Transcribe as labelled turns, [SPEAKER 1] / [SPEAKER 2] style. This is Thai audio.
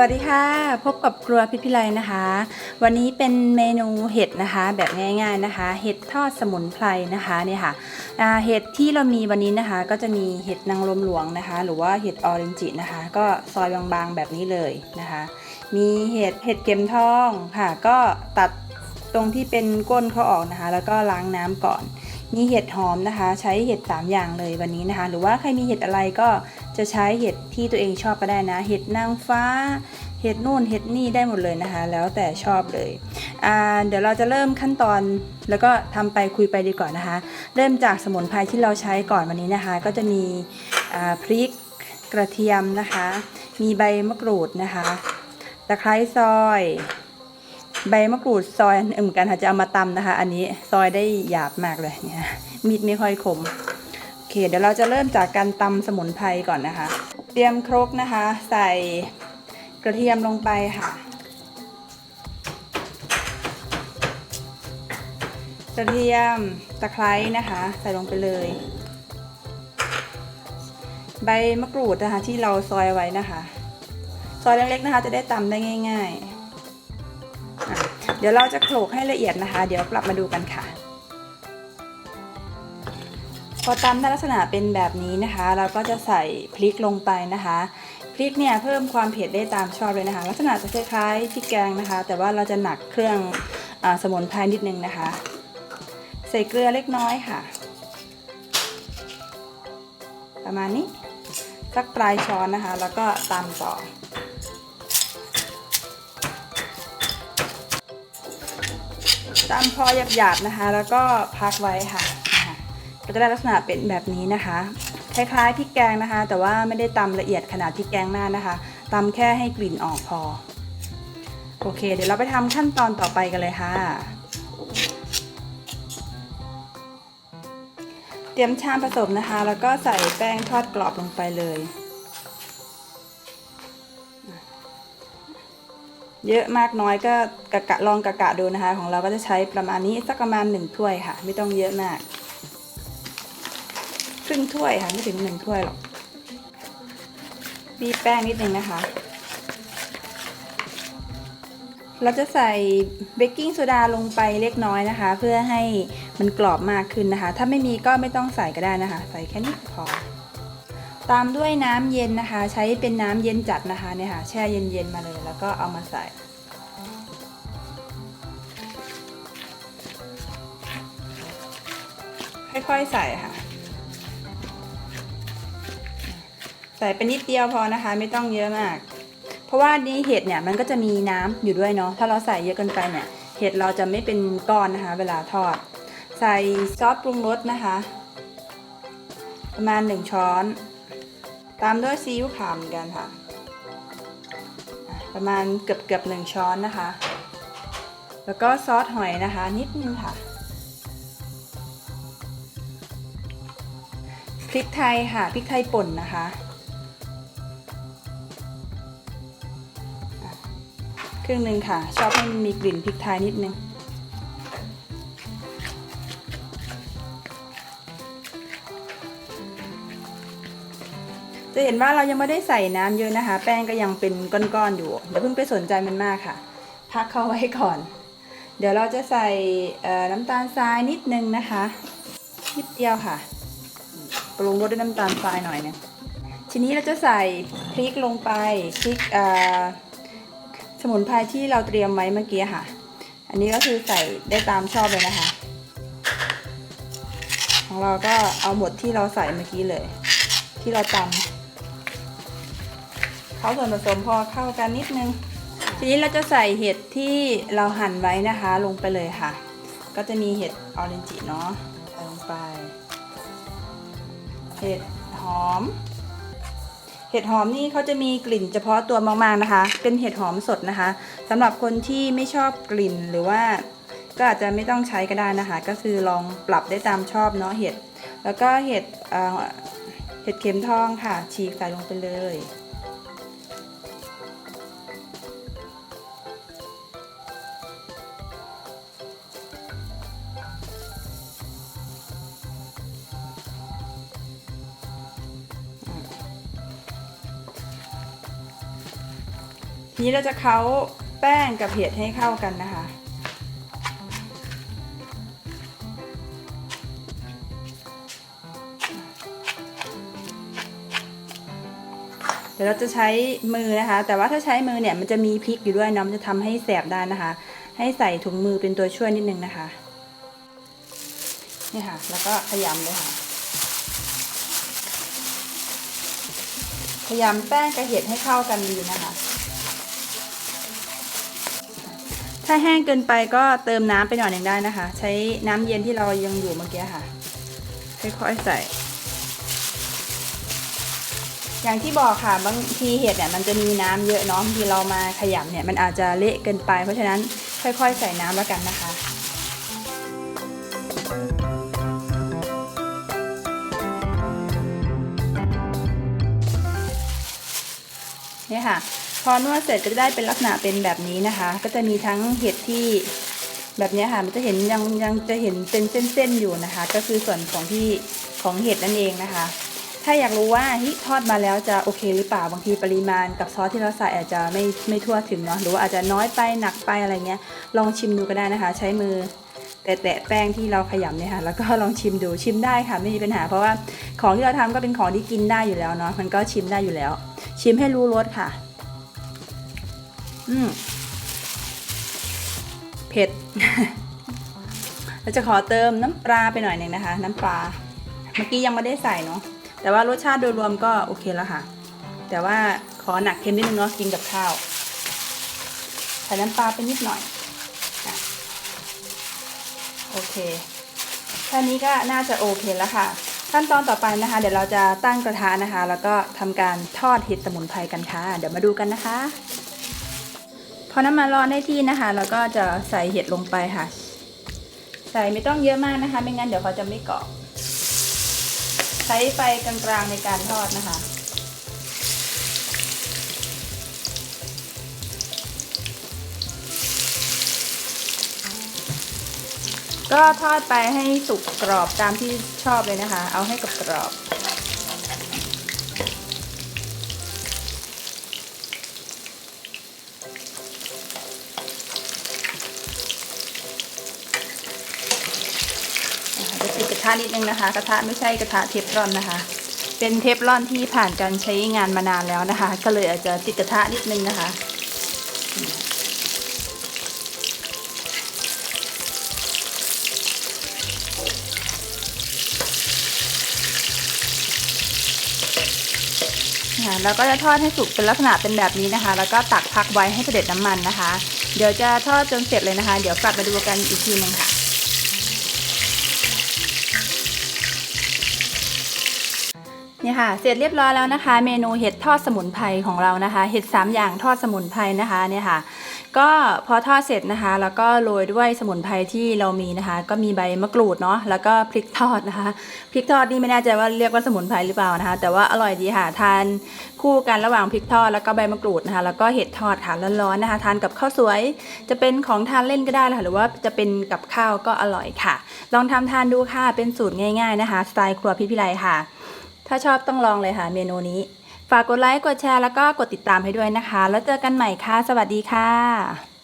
[SPEAKER 1] วัสดีค่ะ พบกับครัวพิพิไลนะคะ วันนี้เป็นเมนูเห็ดนะคะ แบบง่าย ๆนะคะ เห็ดทอดสมุนไพรนะคะเนี่ยค่ะเห็ดที่เรามีวันนี้นะคะ ก็จะมีเห็ดนางรมหลวงนะคะ หรือว่าเห็ดออเรนจินะคะ ก็ซอยบางๆแบบนี้เลยนะคะ มีเห็ดเห็ดเข็มทองค่ะ ก็ตัดตรงที่เป็นก้นเขาออกนะคะ แล้วก็ล้างน้ำก่อน มีเห็ดหอมนะคะ ใช้เห็ด 3 อย่างเลยวันนี้นะคะ หรือว่าใครมีเห็ดอะไรก็จะใช้เห็ดที่ตัวเองชอบก็ได้นะ เห็ดนางฟ้า เห็ดนู่นเห็ดนี่ได้หมดเลยนะคะ แล้วแต่ชอบเลยเดี๋ยวเราจะเริ่มขั้นตอนแล้วก็ทำไปคุยไปดีกว่านะคะ เริ่มจากสมุนไพรที่เราใช้ก่อนวันนี้นะคะ ก็จะมีพริกกระเทียมนะคะ มีใบมะกรูดนะคะตะไคร้ซอย ใบมะกรูดซอยอันอื่นเหมือนกันค่ะจะเอามาตำนะคะ อันนี้ซอยได้หยาบมากเลยเนี่ยมีดไม่ค่อยคมโอเค เดี๋ยวเราจะเริ่มจากการตำสมุนไพรก่อนนะคะ เตรียมครกนะคะ ใส่กระเทียมลงไปค่ะ กระเทียมตะไคร้นะคะ ใส่ลงไปเลย ใบมะกรูดนะคะที่เราซอยไว้นะคะ ซอยเล็กๆนะคะ จะได้ตำได้ง่าย ๆ เดี๋ยวเราจะโขลกให้ละเอียดนะคะ เดี๋ยวกลับมาดูกันค่ะ พอตำได้ลักษณะเป็นแบบนี้นะคะ เราก็จะใส่พริกลงไปนะคะพริกเนี่ยเพิ่มความเผ็ดได้ตามชอบเลยนะคะ ลักษณะจะคล้ายๆพริกแกงนะคะ แต่ว่าเราจะหนักเครื่องอสมุนไพรนิดนึงนะคะ ใส่เกลือเล็กน้อยค่ะ ประมาณนี้สักปลายช้อนนะคะ แล้วก็ตำต่อ ตามพอหยาบๆนะคะ แล้วก็พักไว้ค่ะ ก็จะได้ลักษณะเป็นแบบนี้นะคะ คล้ายๆพริกแกงนะคะ แต่ว่าไม่ได้ตำละเอียดขนาดพริกแกงมากนะคะตำแค่ให้กลิ่นออกพอ โอเค เดี๋ยวเราไปทำขั้นตอนต่อไปกันเลยค่ะ เตรียมชามผสมนะคะ แล้วก็ใส่แป้งทอดกรอบลงไปเลย เยอะมากน้อยก็กะกะลองกะกะดูนะคะ ของเราก็จะใช้ประมาณนี้สักประมาณหนึ่งถ้วยค่ะ ไม่ต้องเยอะมากครึ่งถ้วยค่ะไม่ถึงหนึ่งถ้วยหรอกบีแป้งนิดนึงนะคะ เราจะใส่เบกกิ้งโซดาลงไปเล็กน้อยนะคะ เพื่อให้มันกรอบมากขึ้นนะคะ ถ้าไม่มีก็ไม่ต้องใส่ก็ได้นะคะ ใส่แค่นี้พอ ตามด้วยน้ำเย็นนะคะ ใช้เป็นน้ำเย็นจัดนะคะเนี่ยค่ะแช่เย็นๆมาเลย แล้วก็เอามาใส่ ค่อยๆใส่ค่ะ ใส่เป็นนิดเดียวพอนะคะ ไม่ต้องเยอะมาก เพราะว่านี้เห็ดเนี่ยมันก็จะมีน้ำอยู่ด้วยเนาะถ้าเราใส่เยอะเกินไปเนี่ยเห็ดเราจะไม่เป็นก้อนนะคะ เวลาทอด ใส่ซอสปรุงรสนะคะ ประมาณหนึ่งช้อน ตามด้วยซีอิ๊วขาวเหมือนกันค่ะ ประมาณเกือบเกือบหนึ่งช้อนนะคะ แล้วก็ซอสหอยนะคะ นิดนึงค่ะพริกไทยค่ะพริกไทยป่นนะคะอะครึ่งหนึ่งค่ะ ชอบให้มันมีกลิ่นพริกไทยนิดนึง จะเห็นว่าเรายังไม่ได้ใส่น้ำเยอะนะคะ แป้งก็ยังเป็นก้อนๆอยู่เดี๋ยวเพิ่งไปสนใจมันมากค่ะ พักเข้าไว้ก่อน เดี๋ยวเราจะใส่น้ำตาลทรายนิดนึงนะคะนิดเดียวค่ะปรุงรสด้วยน้ำตาลทรายหน่อยนึงทีนี้เราจะใส่พริกลงไปพริกสมุนไพรที่เราเตรียมไว้เมื่อกี้ค่ะ อันนี้ก็คือใส่ได้ตามชอบเลยนะคะ ของเราก็เอาหมดที่เราใส่เมื่อกี้เลย ที่เราตำ เขาส่วนผสมพอเข้ากันนิดนึง ทีนี้เราจะใส่เห็ดที่เราหั่นไว้นะคะ ลงไปเลยค่ะ ก็จะมีเห็ดออเรนจิเนาะใส่ลงไป เห็ดหอม เห็ดหอมนี่เขาจะมีกลิ่นเฉพาะตัวมากๆนะคะ เป็นเห็ดหอมสดนะคะสำหรับคนที่ไม่ชอบกลิ่นหรือว่าก็อาจจะไม่ต้องใช้ก็ได้นะคะ ก็คือลองปรับได้ตามชอบเนาะเห็ด แล้วก็เห็ดเห็ดเข็มทองค่ะ ฉีกใส่ลงไปเลย ทีนี้เราจะเค้าแป้งกับเห็ดให้เข้ากันนะคะ เดี๋ยวเราจะใช้มือนะคะ แต่ว่าถ้าใช้มือเนี่ยมันจะมีพริกอยู่ด้วยนาะมันจะทำให้แสบได้นะคะ ให้ใส่ถุงมือเป็นตัวช่วยนิดนึงนะคะ นี่ค่ะ แล้วก็ขยำเลยค่ะ ขยำแป้งกับเห็ดให้เข้ากันดีนะคะ ถ้าแห้งเกินไปก็เติมน้ำไปหน่อยหนึ่งได้นะคะ ใช้น้ำเย็นที่เรายังอยู่เมื่อกี้ค่ะ ค่อยๆใส่ อย่างที่บอกค่ะบางทีเห็ดเนี่ยมันจะมีน้ำเยอะเนาะบางทีเรามาขยำเนี่ยมันอาจจะเละเกินไป เพราะฉะนั้นค่อยๆ ใส่น้ำแล้วกันนะคะเนี่ยค่ะ พอนวดเสร็จก็จะได้เป็นลักษณะเป็นแบบนี้นะคะ ก็จะมีทั้งเห็ดที่แบบนี้ค่ะ มันจะเห็นยังยังจะเห็นเป็นเส้นๆอยู่นะคะ ก็คือส่วนของที่ของเห็ดนั่นเองนะคะ ถ้าอยากรู้ว่าทอดมาแล้วจะโอเคหรือเปล่า บางทีปริมาณกับซอสที่เราใส่อาจจะไม่ไม่ทั่วถึงเนาะ หรือว่าอาจจะน้อยไปหนักไปอะไรเงี้ย ลองชิมดูก็ได้นะคะ ใช้มือแตะแป้งที่เราขยำเนี่ยค่ะ แล้วก็ลองชิมดู ชิมได้ค่ะไม่มีปัญหา เพราะว่าของที่เราทำก็เป็นของที่กินได้อยู่แล้วเนาะ มันก็ชิมได้อยู่แล้ว ชิมให้รู้รสค่ะ อืมเผ็ดเราจะขอเติมน้ำปลาไปหน่อยหนึ่งนะคะ น้ำปลา เมื่อกี้ยังไม่ได้ใส่เนาะแต่ว่ารสชาติโดยรวมก็โอเคแล้วค่ะ แต่ว่าขอหนักเค็มนิดนึงเนาะกินกับข้าวใส่น้ำปลาไปนิดหน่อยโอเคแค่นี้ก็น่าจะโอเคแล้วค่ะ ขั้นตอนต่อไปนะคะ เดี๋ยวเราจะตั้งกระทะนะคะ แล้วก็ทำการทอดเห็ดสมุนไพรกันค่ะ เดี๋ยวมาดูกันนะคะ อน้ำมันร้อนได้ที่นะคะแล้วก็จะใส่เห็ดลงไปค่ะ ใส่ไม่ต้องเยอะมากนะคะ ไม่งั้นเดี๋ยวเขาจะไม่เกรอบใช้ไฟกลางๆในการทอดนะคะก็ทอดไปให้สุกกรอบตามที่ชอบเลยนะคะ เอาให้กรอบ ระทะนิดนึงนะคะ กระทะไม่ใช่กระทะเทฟลอนนะคะ เป็นเทฟลอนที่ผ่านการใช้งานมานานแล้วนะคะ ก็เลยอาจจะติดกระทะนิดนึงนะคะค่ะแล้วก็จะทอดให้สุกเป็นลักษณะเป็นแบบนี้นะคะ แล้วก็ตักพักไว้ให้เสด็จน้ำมันนะคะ เดี๋ยวจะทอดจนเสร็จเลยนะคะ เดี๋ยวกลับมาดูกันอีกทีหนึงค่ะ นี่ยค่ะ เสร็จเรียบร้อยแล้วนะคะ เมนูเห็ดทอดสมุนไพรของเรานะคะ เห็ด 3 อย่างทอดสมุนไพรนะคะเนี่ยค่ะ ก็พอทอดเสร็จนะคะ แล้วก็โรยด้วยสมุนไพรที่เรามีนะคะ ก็มีใบมะกรูดเนาะแล้วก็พริกทอดนะคะพริกทอดนี่ไม่แน่ใจว่าเรียกว่าสมุนไพรหรือเปล่านะคะ แต่ว่าอร่อยดีค่ะทานคู่กันระหว่างพริกทอดแล้วก็ใบมะกรูดนะคะ แล้วก็เห็ดทอดค่ะร้อนๆนะคะ ทานกับข้าวสวย จะเป็นของทานเล่นก็ได้ค่ะหรือว่าจะเป็นกับข้าวก็อร่อยค่ะ ลองทำทานดูค่ะเป็นสูตรง่าย ๆนะคะ สไตล์ครัวพี่พิไลค่ะ ถ้าชอบต้องลองเลยค่ะเมนูนี้ ฝากกดไลค์ กดแชร์ แล้วก็กดติดตามให้ด้วยนะคะ แล้วเจอกันใหม่ค่ะ สวัสดีค่ะ